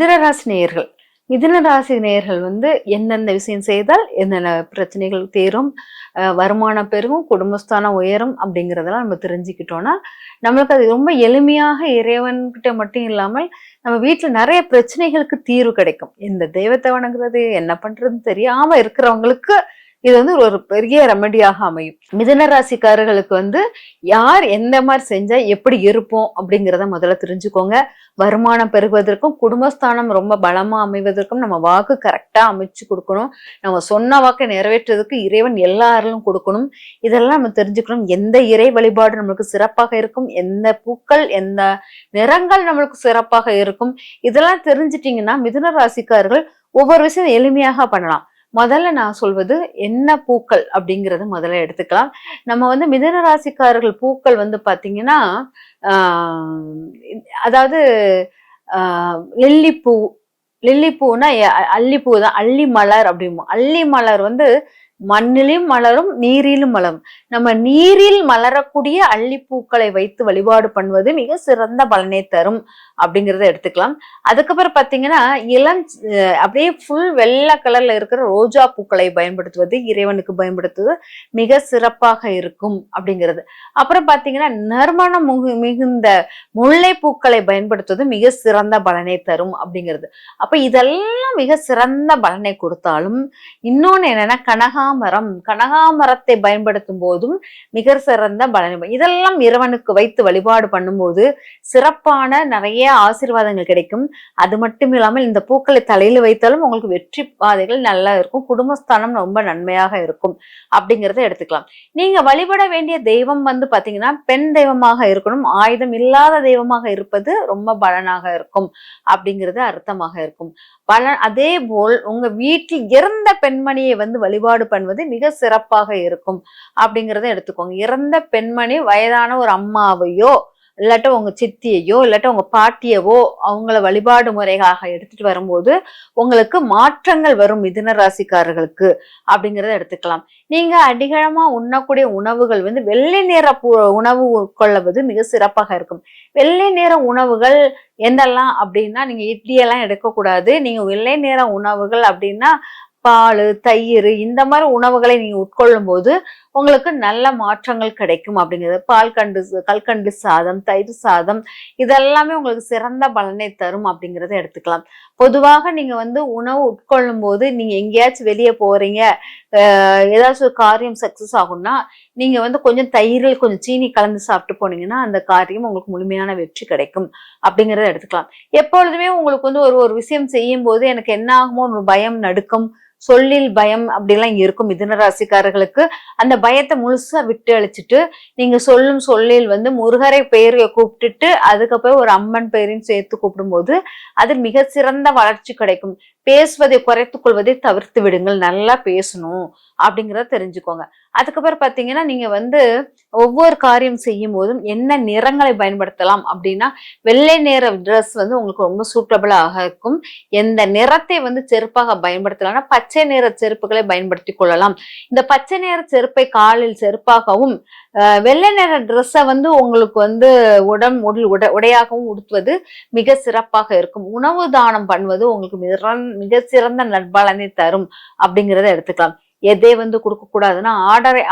மிதனராசி நேயர்கள். மிதனராசி நேயர்கள் வந்து எந்தெந்த விஷயம் செய்தால் என்னென்ன பிரச்சனைகள் தீரும் வருமானம் பெருகும் குடும்பஸ்தானம் உயரும் அப்படிங்கிறதெல்லாம் நம்ம தெரிஞ்சுக்கிட்டோம்னா நம்மளுக்கு அது ரொம்ப எளிமையாக இறைவன்கிட்ட மட்டும் இல்லாமல் நம்ம வீட்டில் நிறைய பிரச்சனைகளுக்கு தீர்வு கிடைக்கும். இந்த தெய்வத்தை வணங்குறது என்ன பண்ணுறதுன்னு தெரியாமல் இருக்கிறவங்களுக்கு இது வந்து ஒரு பெரிய ரெமடியாக அமையும். மிதன ராசிக்காரர்களுக்கு வந்து யார் எந்த மாதிரி செஞ்சா எப்படி இருப்போம் அப்படிங்கிறத முதல்ல தெரிஞ்சுக்கோங்க. வருமானம் பெறுவதற்கும் குடும்பஸ்தானம் ரொம்ப பலமா அமைவதற்கும் நம்ம வாக்கு கரெக்டா அமைச்சு கொடுக்கணும். நம்ம சொன்ன வாக்கை நிறைவேற்றுறதுக்கு இறைவன் எல்லாரிலும் கொடுக்கணும். இதெல்லாம் நம்ம தெரிஞ்சுக்கணும். எந்த இறை வழிபாடு நம்மளுக்கு சிறப்பாக இருக்கும்? எந்த பூக்கள் எந்த நிறங்கள் நம்மளுக்கு சிறப்பாக இருக்கும்? இதெல்லாம் தெரிஞ்சிட்டீங்கன்னா மிதுன ராசிக்காரர்கள் ஒவ்வொரு விஷயம் எளிமையாக பண்ணலாம். முதல்ல நான் சொல்வது என்ன பூக்கள் அப்படிங்கிறது முதல்ல எடுத்துக்கலாம். நம்ம வந்து மிதுன ராசிக்காரர்கள் பூக்கள் வந்து பார்த்தீங்கன்னா அதாவது லில்லிப்பூ லில்லிப்பூனா அல்லிப்பூ தான் அள்ளி மலர் அப்படிமோ அள்ளி மலர் வந்து மண்ணிலும் மலரும் நீரிலும் மலரும். நம்ம நீரில் மலரக்கூடிய அள்ளிப்பூக்களை வைத்து வழிபாடு பண்ணுவது மிக சிறந்த பலனை தரும் அப்படிங்கிறத எடுத்துக்கலாம். அதுக்கப்புறம் பார்த்தீங்கன்னா இளம் அப்படியே ஃபுல் வெள்ளை கலர்ல இருக்கிற ரோஜா பூக்களை பயன்படுத்துவது இறைவனுக்கு பயன்படுத்துவது மிக சிறப்பாக இருக்கும் அப்படிங்கிறது. அப்புறம் பார்த்தீங்கன்னா நறுமணம் முகு- மிகுந்த முல்லை பூக்களை பயன்படுத்துவது மிக சிறந்த பலனை தரும் அப்படிங்கிறது. அப்ப இதெல்லாம் மிக சிறந்த பலனை கொடுத்தாலும் இன்னொன்று என்னன்னா கனகாமரம் கனகாமரத்தை பயன்படுத்தும் போதும் மிக சிறந்த பலன். இதெல்லாம் இறைவனுக்கு வைத்து வழிபாடு பண்ணும்போது சிறப்பான நிறைய ஆசீர்வாதங்கள் கிடைக்கும். அது மட்டும் இல்லாமல் இந்த பூக்களை தலையில வைத்தாலும் உங்களுக்கு வெற்றி பாதைகள் நல்லா இருக்கும். குடும்பஸ்தானம் ரொம்ப நன்மையாக இருக்கும் அப்படிங்கிறத எடுத்துக்கலாம். நீங்க வழிபட வேண்டிய தெய்வம் வந்து பாத்தீங்கன்னா பெண் தெய்வமாக இருக்கணும். ஆயுதம் இல்லாத தெய்வமாக இருப்பது ரொம்ப பலனாக இருக்கும் அப்படிங்கிறது அர்த்தமாக இருக்கும். பலன் அதே போல் உங்க வீட்டில் இறந்த பெண்மணியை வந்து வழிபாடு பண்ணுவது மிக சிறப்பாக இருக்கும். அப்படிங்கிறத எடுத்துக்கோங்க. இறந்த பெண்மணி வயதான ஒரு அம்மாவையோ இல்லாட்ட உங்க சித்தியையோ இல்லாட்ட உங்க பாட்டியவோ அவங்கள வழிபாடு முறையாக எடுத்துட்டு வரும்போது உங்களுக்கு மாற்றங்கள் வரும் மிதுன ராசிக்காரர்களுக்கு அப்படிங்கிறத எடுத்துக்கலாம். நீங்க அதிகமா உண்ணக்கூடிய உணவுகள் வந்து வெள்ளை நிற உணவு கொள்ளவது மிக சிறப்பாக இருக்கும். வெள்ளை நிற உணவுகள் எந்தெல்லாம் அப்படின்னா நீங்க இட்லி எல்லாம் எடுக்கக்கூடாது. நீங்க வெள்ளை நிற உணவுகள் அப்படின்னா பால் தயிர் இந்த மாதிரி உணவுகளை நீங்க உட்கொள்ளும் போது உங்களுக்கு நல்ல மாற்றங்கள் கிடைக்கும் அப்படிங்கிறது. பால் கண்டு கல்கண்டு சாதம் தயிர் சாதம் இதெல்லாமே உங்களுக்கு சிறந்த பலனை தரும் அப்படிங்கிறத எடுத்துக்கலாம். பொதுவாக நீங்க வந்து உணவு உட்கொள்ளும் போது நீங்க எங்கேயாச்சும் வெளியே போறீங்க அஹ் ஏதாச்சும் ஒரு காரியம் சக்ஸஸ் ஆகும்னா நீங்க வந்து கொஞ்சம் தயிரில் கொஞ்சம் சீனி கலந்து சாப்பிட்டு போனீங்கன்னா அந்த காரியம் உங்களுக்கு முழுமையான வெற்றி கிடைக்கும் அப்படிங்கிறத எடுத்துக்கலாம். எப்பொழுதுமே உங்களுக்கு வந்து ஒரு ஒரு விஷயம் செய்யும் போது எனக்கு என்ன ஆகுமோ ஒரு பயம் நடுக்கம் சொல்லில் பயம் அப்படிலாம் இருக்கும். மிதுன ராசிக்காரர்களுக்கு அந்த பயத்தை முழுசா விட்டு அழிச்சிட்டு நீங்க சொல்லும் சொல்லில் வந்து முருகரை பெயரை கூப்பிட்டுட்டு அதுக்கப்புறம் ஒரு அம்மன் பெயரையும் சேர்த்து கூப்பிடும்போது அது மிக சிறந்த வளர்ச்சி கிடைக்கும். பேசுவதை குறைத்து கொள்வதை தவிர்த்து விடுங்கள். நல்லா பேசணும் அப்படிங்கிறத தெரிஞ்சுக்கோங்க. அதுக்கப்புறம் பார்த்தீங்கன்னா நீங்க வந்து ஒவ்வொரு காரியம் செய்யும் போதும் என்ன நிறங்களை பயன்படுத்தலாம் அப்படின்னா வெள்ளை நிற ட்ரெஸ் வந்து உங்களுக்கு ரொம்ப சூட்டபிளாக இருக்கும். எந்த நிறத்தை வந்து செருப்பாக பயன்படுத்தலாம்னா பச்சை நிற செருப்புகளை பயன்படுத்தி கொள்ளலாம். இந்த பச்சை நிற செருப்பை காலில் செருப்பாகவும் வெள்ளை நிற ட்ரெஸ்ஸை வந்து உங்களுக்கு வந்து உடம் உடல் உட உடையாகவும் உடுத்துவது மிக சிறப்பாக இருக்கும். உணவு தானம் பண்ணுவது உங்களுக்கு மிக சிறந்த நட்பலனை தரும் அப்படிங்கிறத எடுத்துக்கலாம். எதை வந்து கொடுக்கக்கூடாதுன்னா ஆடரை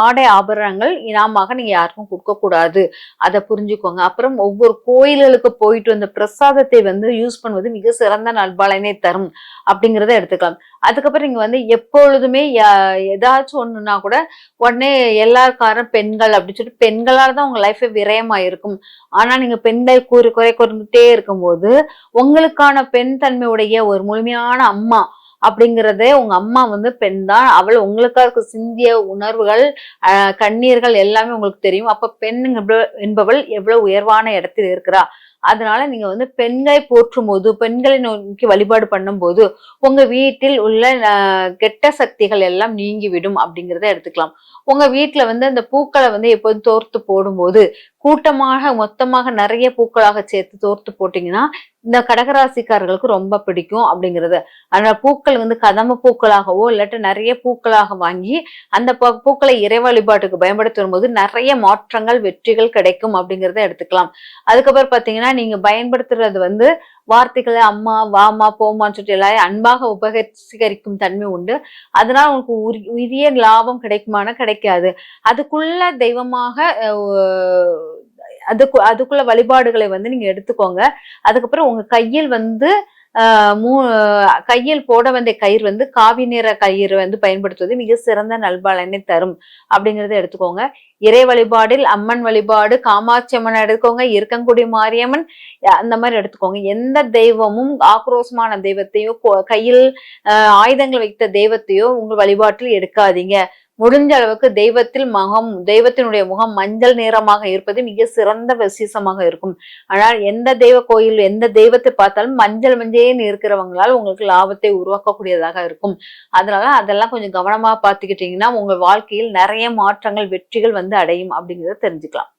ஆடை ஆபரணங்கள் இனாமாக நீங்க யாருக்கும் கொடுக்கக்கூடாது அதை புரிஞ்சுக்கோங்க. அப்புறம் ஒவ்வொரு கோயில்களுக்கு போயிட்டு வந்த பிரசாதத்தை வந்து யூஸ் பண்ணுவது மிக சிறந்த நல்பலனை தரும் அப்படிங்கிறத எடுத்துக்கலாம். அதுக்கப்புறம் நீங்க வந்து எப்பொழுதுமே யா- ஏதாச்சும் ஒண்ணுன்னா கூட உடனே எல்லாருக்காரும் பெண்கள் அப்படின்னு சொல்லிட்டு பெண்களால் தான் உங்க லைஃபே விரயமா இருக்கும் ஆனா நீங்க பெண்கள் கூறி குறை குறைந்துட்டே இருக்கும்போது உங்களுக்கான பெண் தன்மையுடைய ஒரு முழுமையான அம்மா அப்படிங்கிறதே உங்க அம்மா வந்து பெண் தான். அவள் உங்களுக்காக சிந்திய உணர்வுகள் கண்ணீர்கள் எல்லாமே உங்களுக்கு தெரியும். அப்ப பெண் என்பவள் எவ்வளவு உயர்வான இடத்தில் இருக்கிறா? அதனால நீங்க வந்து பெண்களை போற்றும் போது பெண்களை நோக்கி வழிபாடு பண்ணும்போது உங்க வீட்டில் உள்ள கெட்ட சக்திகள் எல்லாம் நீங்கிவிடும் அப்படிங்கிறத எடுத்துக்கலாம். உங்க வீட்டுல வந்து அந்த பூக்களை வந்து எப்போதும் தோர்த்து போடும்போது கூட்டமாக மொத்தமாக நிறைய பூக்களாக சேர்த்து தோர்த்து போட்டீங்கன்னா இந்த கடகராசிக்காரர்களுக்கு ரொம்ப பிடிக்கும் அப்படிங்கிறது. அந்த பூக்கள் வந்து கதம்ப பூக்களாகவோ இல்லாட்டி நிறைய பூக்களாக வாங்கி அந்த பூக்களை இறை வழிபாட்டுக்கு பயன்படுத்தி வரும்போது நிறைய மாற்றங்கள் வெற்றிகள் கிடைக்கும் அப்படிங்கிறத எடுத்துக்கலாம். அதுக்கப்புறம் பார்த்தீங்கன்னா நீங்க பயன்படுத்துறது வந்து வார்த்தைகளை அம்மா வாமா போமான்னு சொல்லிட்டு எல்லாரையும் அன்பாக உபகரிக்கும் தன்மை உண்டு. அதனால உங்களுக்கு உரி- உரிய லாபம் கிடைக்குமான கிடைக்காது. அதுக்குள்ள தெய்வமாக அதுக்கு அதுக்குள்ள வழிபாடுகளை வந்து நீங்க எடுத்துக்கோங்க. அதுக்கப்புறம் உங்க கையில் வந்து மூ கையில் போட வேண்டிய கயிறு வந்து காவி நிற கயிறு வந்து பயன்படுத்துவது மிக சிறந்த நல்பலனை தரும் அப்படிங்கிறத எடுத்துக்கோங்க. இறை வழிபாடில் அம்மன் வழிபாடு காமாட்சி அம்மன் எடுத்துக்கோங்க இருக்கங்குடி மாரியம்மன் அந்த மாதிரி எடுத்துக்கோங்க. எந்த தெய்வமும் ஆக்ரோஷமான தெய்வத்தையோ கையில் ஆயுதங்கள் வைத்த தெய்வத்தையோ உங்கள் வழிபாட்டில் எடுக்காதீங்க. முடிஞ்ச அளவுக்கு தெய்வத்தில் முகம் தெய்வத்தினுடைய முகம் மஞ்சள் நிறமாக இருப்பது மிக சிறந்த விசேஷமாக இருக்கும். ஆனால் எந்த தெய்வ கோயில் எந்த தெய்வத்தை பார்த்தாலும் மஞ்சள் மஞ்சேன்னு இருக்கிறவங்களால் உங்களுக்கு லாபத்தை உருவாக்கக்கூடியதாக இருக்கும். அதனால அதெல்லாம் கொஞ்சம் கவனமாக பார்த்துக்கிட்டீங்கன்னா உங்கள் வாழ்க்கையில் நிறைய மாற்றங்கள் வெற்றிகள் வந்து அடையும் அப்படிங்கிறத தெரிஞ்சுக்கலாம்.